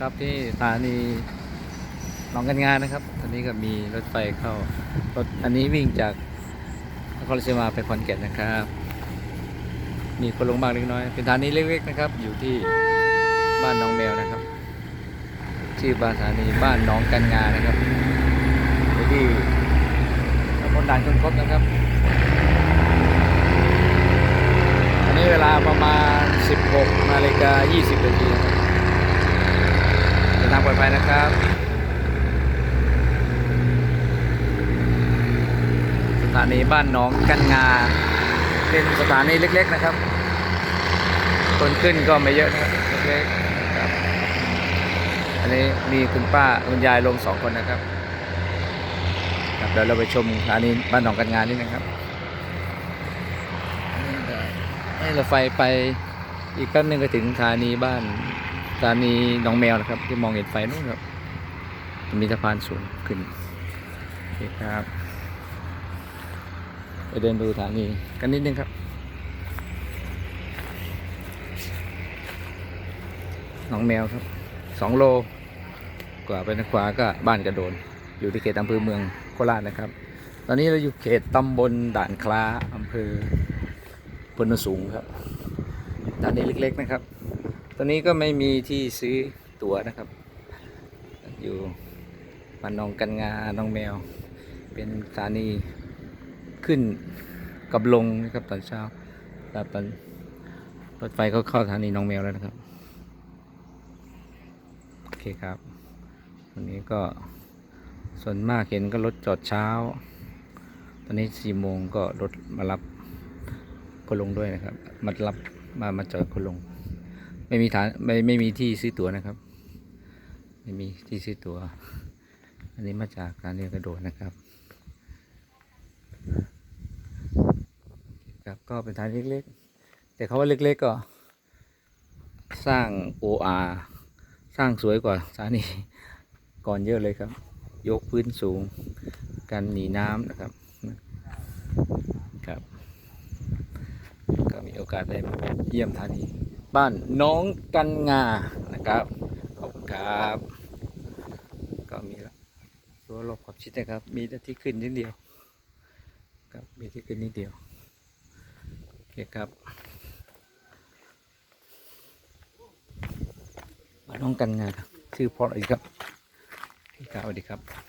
ครับที่สถานีหนองกันงานนะครับ ตอนนี้ก็มีรถไฟเข้ารถอันนี้วิ่งจากนครราชสีมาไปขอนแก่นนะครับ มีคนลงบ้างเล็กน้อย เป็นสถานีเล็กๆนะครับ อยู่ที่บ้านน้องแมวนะครับ ชื่อบ้านสถานีบ้านน้องกันงานนะครับที่ตำบลด่านคนครบนะครับอันนี้เวลาประมาณ 16นาฬิกา20นาทีนะครับ นทางปลอดภัยนะครับสถานีบ้านหนองกันงา เป็นสถานีเล็ก ๆนะครับคนขึ้นก็ไม่เยอะนะครับเล็กๆครับ อันนี้มีคุณป้าคุณยายลงสองคนนะครับครับเดี๋ยวเราไปชมสถานีบ้านหนองกันงานนิดนะครับให้รถไฟไปอีกแป๊บนึงก็ถึงสถานีบ้าน สถานีหนองแมวนะครับ ที่มองเห็นไฟนู่นครับมีสะพานสูงขึ้นโอเคครับ ไปเดินดูสถานีกันนิดนึงครับหนองแมวครับสองโล กว่าไปทางขวาก็บ้านกระโดน อยู่ที่เขตอำเภอเมืองโคราชนะครับ ตอนนี้เราอยู่เขตตำบลด่านคล้าอำเภอพนสูงครับด่านนี้เล็กๆนะครับ ตอนนี้ก็ไม่มีที่ซื้อตั๋วนะครับ อยู่บ้านนองกันงา น้องแมว เป็นสถานีขึ้นกับลงนะครับตอนเช้าแล้วตอนรถไฟก็เข้าสถานีน้องแมวแล้วนะครับ โอเคครับวันนี้ก็ส่วนมากเห็นก็รถจอดเช้า ตอนนี้สี่โมงก็รถมารับคนลงด้วยนะครับ มารับมามาจอดคนลง ไม่มีฐานไม่ไม่มีที่ซื้อตั๋วนะครับ ไม่มีที่ซื้อตั๋ว อันนี้มาจากการเรียนกระโดดนะครับครับก็เป็นฐานเล็กๆ แต่เขาว่าเล็กๆก็ สร้าง OR สร้างสวยกว่าสถานีก่อนเยอะเลยครับ ยกพื้นสูงกันหนีน้ำนะครับครับ ก็มีโอกาสได้มาเยี่ยมสถานี บ้านน้องกันงานะครับขอบคุณครับ ก็มีรั้วรอบขอบชิดนะครับ มีแต่ที่ขึ้นนิดเดียวครับมีที่ขึ้นนิดเดียวโอเคครับบ้าน้องกันงาครับชื่อเพาะอะไรครับพี่กาวดีครับ